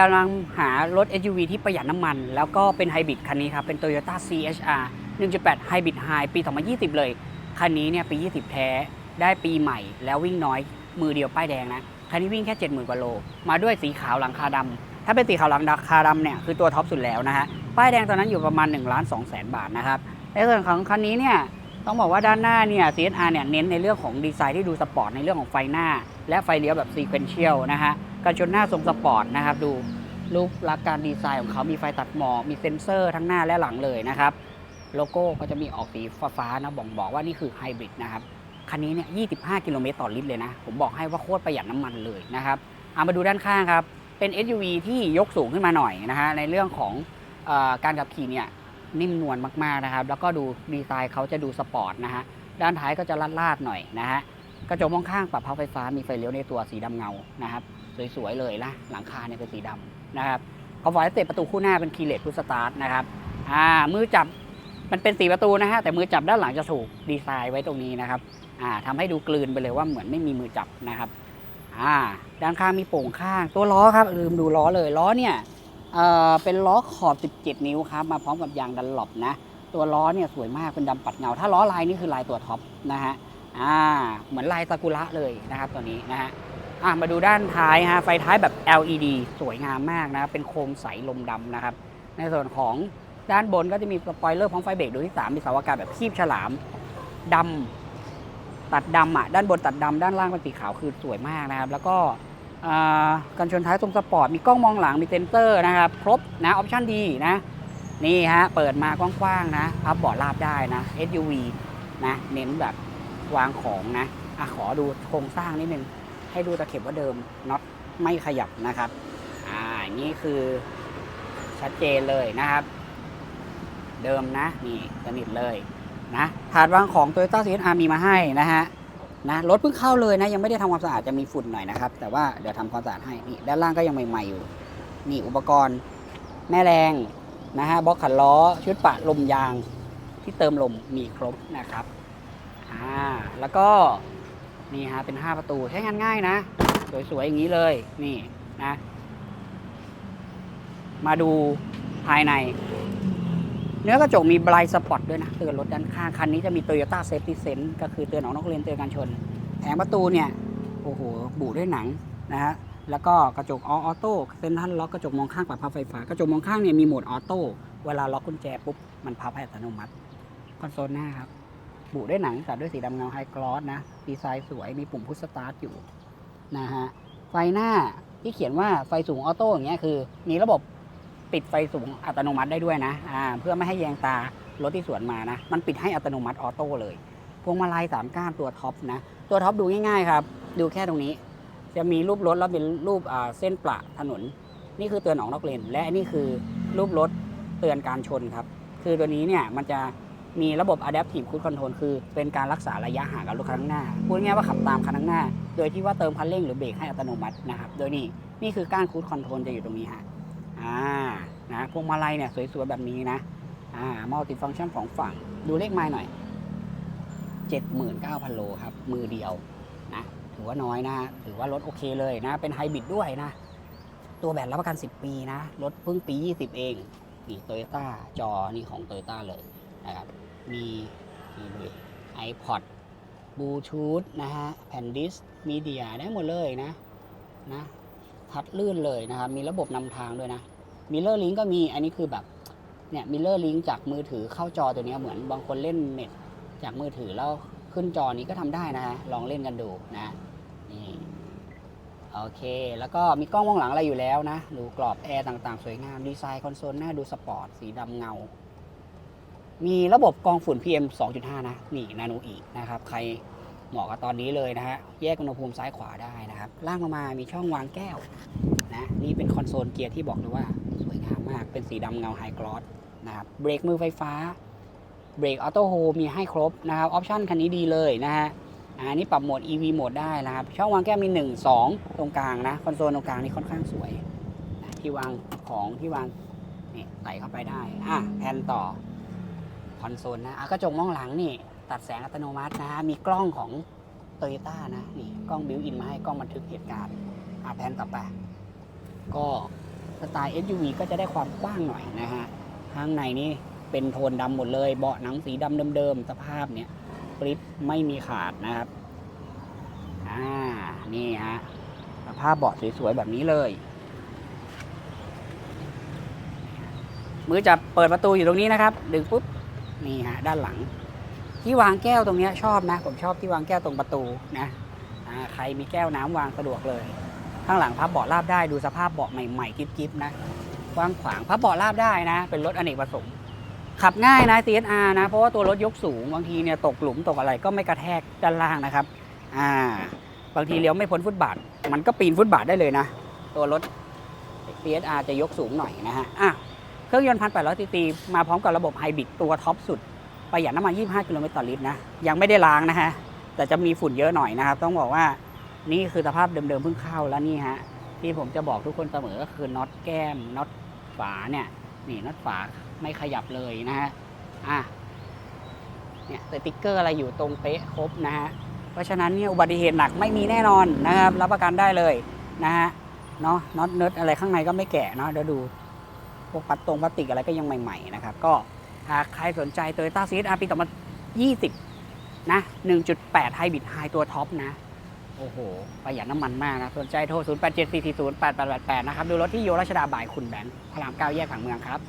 กำลังหารถ SUV ที่ประหยัดน้ำมัน แล้วก็เป็นไฮบริดคันนี้ครับ เป็น Toyota CHR 1.8 Hybrid High ปี 2020 เลย คันนี้เนี่ยปี 20 แท้ ได้ปีใหม่ แล้ววิ่งน้อย มือเดียวป้ายแดงนะ คันนี้วิ่งแค่ 70,000 กว่าโล มาด้วยสีขาวหลังคาดำ ถ้าเป็นสีขาวหลังคาดำเนี่ย คือตัวท็อปสุดแล้วนะฮะ ป้ายแดงตอนนั้นอยู่ประมาณ1ล้าน2แสนบาทนะครับ ในส่วนของคันนี้เนี่ย ต้องบอกว่าด้านหน้าเนี่ย CSR เนี่ย เน้นในเรื่องของดีไซน์ที่ดูสปอร์ต ในเรื่องของไฟหน้า และไฟเลี้ยวแบบซีเควนเชียลนะฮะ กันชนหน้าทรงสปอร์ตนะครับ ดูรูปลักษณ์การดีไซน์ของเขามีไฟตัดหมอกมีเซ็นเซอร์ทั้งหน้าและหลังเลยนะครับ โลโก้ก็จะมีออกสีฟ้าๆนะบ่งบอกว่านี่คือไฮบริดนะครับคันนี้เนี่ย 25 กิโลเมตรต่อลิตรเลยนะ ผมบอกให้ว่าโคตรประหยัดน้ำมันเลยนะครับเอามาดูด้านข้างครับ เป็น SUV ที่ยกสูงขึ้นมาหน่อยนะฮะ ในเรื่องของออการขับขี่เนี่ยนิ่มนวลมากๆนะครับ แล้วก็ดูดีไซน์เขาจะดูสปอร์ตนะฮะ ด้านท้ายก็จะลาดๆหน่อยนะฮะ กระจกมองข้างปรับพับไฟฟ้ามีไฟเลี้ยวในตัวสีดำเงานะครับ สวยๆเลยนะหลังคาเนี่ยเป็นสีดำนะครับคอมฟอร์ตเตประตูคู่หน้าเป็นคีเลสพุสตาร์ทนะครับอ่ามือจับมันเป็นสีประตูนะฮะแต่มือจับด้านหลังจะถูกดีไซน์ไว้ตรงนี้นะครับอ่าทำให้ดูกลืนไปเลยว่าเหมือนไม่มีมือจับนะครับอ่าด้านข้างมีโป่งข้างตัวล้อครับลืมดูล้อเลยล้อเนี่ยเอ่อเป็นล้อขอบ 17 นิ้วครับมาพร้อมกับยางดันหลบนะตัวล้อเนี่ยสวยมากเป็นดำปัดเงา ถ้าล้อลายนี่คือลายตัวท็อปนะฮะอ่าเหมือนลายซากุระเลยนะครับตัวนี้นะฮะ มาดูด้านท้ายฮะไฟท้ายแบบ LED สวยงามมากนะเป็นโคมใสลมดำนะครับ ในส่วนของด้านบนก็จะมีสปอยเลอร์พร้อมไฟเบรกดวงที่ 3 มีเสาอากาศแบบคีบฉลามดำตัดดำอะด้านบนตัดดำด้านล่างเป็นสีขาวคือสวยมากนะครับ แล้วก็กันชนท้ายทรงสปอร์ตมีกล้องมองหลังมีเซนเซอร์นะครับ ครบนะออปชั่นดีนะ นี่ฮะ เปิดมากว้างๆนะพับเบาะราบได้นะ SUV นะ เน้นแบบวางของนะอะขอดูโครงสร้างนิดนึง ให้ดูตะเข็บว่าเดิมน็อตไม่ขยับนะครับ อ่านี้คือชัดเจนเลยนะครับ เดิมนะนี่สนิทเลยนะถาดวางของ Toyota CHR มีมาให้นะฮะนะรถเพิ่งเข้าเลยนะ ยังไม่ได้ทำความสะอาดจะมีฝุ่นหน่อยนะครับ แต่ว่าเดี๋ยวทำความสะอาดให้นี่ด้านล่างก็ยังใหม่ๆอยู่นี่อุปกรณ์แม่แรงนะฮะบล็อกขันล้อชุดปะลมยางที่เติมลมมีครบนะครับอ่าแล้วก็ นี่ฮะเป็น 5 ประตูใช้งานง่ายนะ สวยๆอย่างนี้เลยนี่นะ มาดูภายใน เนื้อกระจกมีบลายสปอตด้วยนะเตือนรถด้านข้างคันนี้จะมี Toyota Safety Sense ก็คือเตือนออกนอกเลนเตือนการชนแผงประตูเนี่ยโอ้โหบุด้วยหนังนะฮะแล้วก็กระจกออโต้เซ็นทรัลล็อกกระจกมองข้างปรับพับไฟฟ้ากระจกมองข้างเนี่ยมีโหมดออโต้เวลาล็อกกุญแจปุ๊บมันพับให้อัตโนมัติคอนโซลหน้าครับ บุด้วยหนังตัดด้วยสีดำเงาไฮกลอสนะ ดีไซน์สวย มีปุ่มพุชสตาร์ทอยู่นะฮะ ไฟหน้าที่เขียนว่าไฟสูงออโต้อย่างเงี้ยคือ มีระบบปิดไฟสูงอัตโนมัติได้ด้วยนะอ่าเพื่อไม่ให้แยงตารถที่สวนมานะ มันปิดให้อัตโนมัติออโต้เลย พวงมาลัยสามก้านตัวท็อปนะ ตัวท็อปดูง่ายๆครับ ดูแค่ตรงนี้ จะมีรูปรถแล้วเป็นรูปเส้นประถนน นี่คือเตือนออกนอกเลน และนี่คือรูปรถเตือนการชนครับ คือตัวนี้เนี่ยมันจะ มีระบบ Adaptive Cruise Control คือเป็นการรักษาระยะห่างกับรถคันข้างหน้า พูดง่ายว่าขับตามคันข้างหน้า โดยที่ว่าเติมคันเร่งหรือเบรกให้อัตโนมัตินะครับ โดยนี่นี่คือก้านคูดคอนโทรลจะอยู่ตรงนี้ฮะ อ่า นะพวงมาลัยเนี่ยสวยๆแบบนี้นะ อ่ามัลติฟังก์ชันของฝั่ง ดูเลขไม้หน่อย 79,000 โลครับ มือเดียวนะ ถือว่าน้อยนะฮะถือว่ารถโอเคเลยนะ เป็นไฮบริดด้วยนะ ตัวแบตรับประกัน 10 ปีนะ รถเพิ่งปี 20 เอง นี่โตโยต้าจอนี่ของโตโยต้าเลย นะครับ มีนี่ดูไอพอดบลูทูธนะฮะ แผ่นดิสมีเดียได้หมดเลยนะ นะทัดลื่นเลยนะครับ มีระบบนำทางด้วยนะมิเลอร์ลิงก็มี อันนี้คือแบบเนี่ยมิเลอร์ลิงจากมือถือเข้าจอตัวนี้เหมือนบางคนเล่นเน็ตจากมือถือแล้วขึ้นจอนี้ก็ทำได้นะฮะ ลองเล่นกันดูนะนี่โอเค แล้วก็มีกล้องมองหลังอะไรอยู่แล้วนะ ดูกรอบแอร์ต่างๆ สวยงาม ดีไซน์คอนโซลหน้าดูสปอร์ต สีดำเงา มีระบบกองฝุ่น PM 2.5 นะ นี่นาโนอีนะครับ ใครเหมาะกับตอนนี้เลยนะฮะ แยกอุณหภูมิซ้ายขวาได้นะครับ ล่างลงมามีช่องวางแก้วนะ นี่เป็นคอนโซลเกียร์ที่บอกเลยว่า สวยงามมาก เป็นสีดำเงาไฮกรอสนะครับ เบรกมือไฟฟ้า เบรกออโต้โฮมีให้ครบนะครับ ออปชั่นคันนี้ดีเลยนะฮะอ่านี่ปรับโหมด EV โหมดได้นะครับ ช่องวางแก้วมี 1 2 ตรงกลางนะ คอนโซลตรงกลางนี่ค่อนข้างสวยนะที่วางของที่วางนี่ใส่เข้าไปได้ อะแพนต่อ คอนโซลนะอะกระจกมองหลังนี่ตัดแสงอัตโนมัตินะฮะมีกล้องของโตโยต้านะนี่กล้องบิวอินมาให้กล้องบันทึกเหตุการณ์อะแพนต่อไปก็สไตล์ SUV ก็จะได้ความกว้างหน่อยนะฮะข้างในนี่เป็นโทนดำหมดเลย เบาะหนังสีดำเดิมๆสภาพเนี่ยปริ๊บไม่มีขาดนะครับอ่านี่ฮะสภาพเบาะสวยๆแบบนี้เลย มือจับเปิดประตูอยู่ตรงนี้นะครับ ดึงปุ๊บ นี่ฮะด้านหลัง ที่วางแก้วตรงนี้ชอบนะ ผมชอบที่วางแก้วตรงประตูนะใครมีแก้วน้ำวางสะดวกเลย ข้างหลังพับเบาะราบได้ดูสภาพเบาะใหม่ๆกิ๊บๆนะกว้างขวางพับเบาะราบได้นะ เป็นรถอเนกประสงค์ขับง่ายนะ CSR นะ เพราะว่าตัวรถยกสูงบางทีเนี่ยตกหลุมตกอะไรก็ไม่กระแทกด้านล่างนะครับ อ่า บางทีเลี้ยวไม่พ้นฟุตบาท มันก็ปีนฟุตบาทได้เลยนะ ตัวรถ CSR จะยกสูงหน่อยนะฮะอะ เครื่องยนต์พันแปดร้อยซีซีมาพร้อมกับระบบไฮบริดตัวท็อปสุด ประหยัดน้ำมัน 25 กิโลเมตรต่อลิตรนะ ยังไม่ได้ล้างนะฮะ แต่จะมีฝุ่นเยอะหน่อยนะครับ ต้องบอกว่านี่คือสภาพเดิมๆเพิ่งเข้าแล้วนี่ฮะ ที่ผมจะบอกทุกคนเสมอก็คือน็อตแก้มน็อตฝาเนี่ย นี่น็อตฝาไม่ขยับเลยนะฮะ อะ เนี่ยสติ๊กเกอร์อะไรอยู่ตรงเป๊ะครบนะฮะ เพราะฉะนั้นเนี่ยอุบัติเหตุหนักไม่มีแน่นอนนะครับ รับประกันได้เลยนะฮะ เนาะน็อตเนิร์ดอะไรข้างในก็ไม่แกะเนาะเดี๋ยวดู พวกปัดตรงพลาสติกอะไรก็ยังใหม่ๆนะครับ ก็หากใครสนใจ Toyota CHR ปี2020 นะ 1.8 Hybrid High ตัวท็อปนะ โอ้โห ประหยัดน้ำมันมากนะ สนใจโทร 0874408888 นะครับ ดูรถที่โยราชดาบ่ายคุณแบงค์พระรามเก้าแยกผังเมืองครับ